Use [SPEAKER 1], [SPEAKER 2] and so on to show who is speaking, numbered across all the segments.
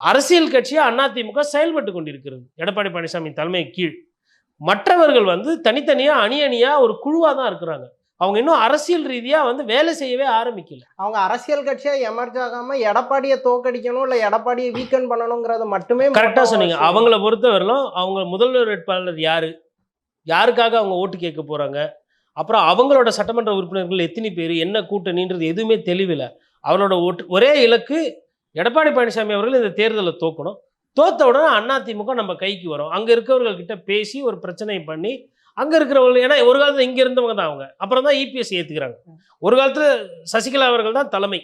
[SPEAKER 1] அரசியல் கட்சியாக அதிமுக செயல்பட்டு கொண்டிருக்கிறது. எடப்பாடி பழனிசாமி தலைமை கீழ். மற்றவர்கள் வந்து தனித்தனியாக அணி அணியாக ஒரு குழுவாக தான் இருக்கிறாங்க. அவங்க இன்னும் அரசியல் ரீதியாக வந்து வேலை செய்யவே ஆரம்பிக்கல.
[SPEAKER 2] அவங்க அரசியல் கட்சியா எமர்ஜ் ஆகாம எடப்பாடியை தோக்கடிக்கணும் இல்ல எடப்பாடியை வீக்கன் பண்ணணுங்கிறது மட்டுமே
[SPEAKER 1] கரெக்டாக சொன்னீங்க. அவங்கள பொறுத்தவரையிலும் அவங்க முதல்வர் வேட்பாளர் யாரு? யாருக்காக அவங்க ஓட்டு கேட்க போறாங்க? அப்புறம் அவங்களோட சட்டமன்ற உறுப்பினர்கள் எத்தனை பேர்? என்ன கூட்டணின்றது எதுவுமே தெளிவில்லை அவரோட ஓட்டு ஒரே இலக்கு எடப்பாடி பழனிசாமி அவர்கள் இந்த தேர்தலை தோக்கணும். தோத்த உடனே அதிமுக நம்ம கைக்கு வரும். அங்கே இருக்கிறவர்கள்கிட்ட பேசி ஒரு பிரச்சனை பண்ணி அங்கே இருக்கிறவர்கள் ஏன்னா ஒரு காலத்தில் இங்கே இருந்தவங்க தான் அவங்க. அப்புறம் தான் இபிஎஸ் ஏற்றுக்கிறாங்க ஒரு காலத்தில் சசிகலா அவர்கள் தான் தலைமை.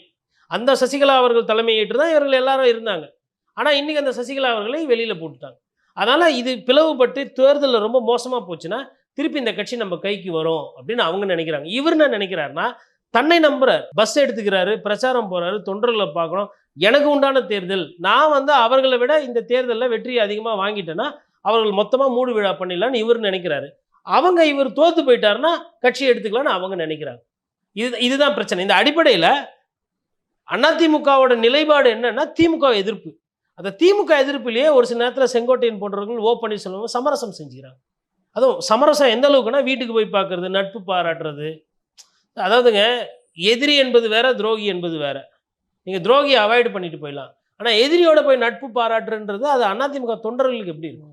[SPEAKER 1] அந்த சசிகலா அவர்கள் தலைமை ஏற்று தான் இவர்கள் எல்லாரும் இருந்தாங்க. ஆனால் இன்றைக்கி அந்த சசிகலா அவர்களை வெளியில் போட்டுட்டாங்க. அதனால் இது பிளவுபட்டு தேர்தலில் ரொம்ப மோசமாக போச்சுன்னா திருப்பி இந்த கட்சி நம்ம கைக்கு வரும் அப்படின்னு அவங்க நினைக்கிறாங்க. இவர் என்ன நினைக்கிறாருன்னா தன்னை நம்புறார். பஸ் எடுத்துக்கிறாரு பிரச்சாரம் போறாரு தொண்டர்களை பார்க்கணும். எனக்கு உண்டான தேர்தல். நான் வந்து அவர்களை விட இந்த தேர்தலில் வெற்றி அதிகமாக வாங்கிட்டேன்னா அவர்கள் மொத்தமாக மூடு விழா பண்ணிடலான்னு இவர் நினைக்கிறாரு. அவங்க இவர் தோத்து போயிட்டாருன்னா கட்சி எடுத்துக்கலான்னு அவங்க நினைக்கிறாங்க. இது இதுதான் பிரச்சனை. இந்த அடிப்படையில் அதிமுகவோட நிலைப்பாடு என்னன்னா திமுக எதிர்ப்பு. அந்த திமுக எதிர்ப்பிலேயே ஒரு சில நேரத்தில் செங்கோட்டையன் போன்றவர்கள் ஓ பன்னீர்செல்வம் சமரசம் செஞ்சுக்கிறாங்க. அதுவும் சமரசம் எந்த அளவுக்குன்னா வீட்டுக்கு போய் பார்க்கறது நட்பு பாராட்டுறது அதாவதுங்க எதிரி என்பது வேற துரோகி என்பது வேற. நீங்கள் துரோகியை அவாய்டு பண்ணிட்டு போயிடலாம். ஆனால் எதிரியோட போய் நட்பு பாராட்டுன்றது அது அதிமுக தொண்டர்களுக்கு எப்படி இருக்கும்?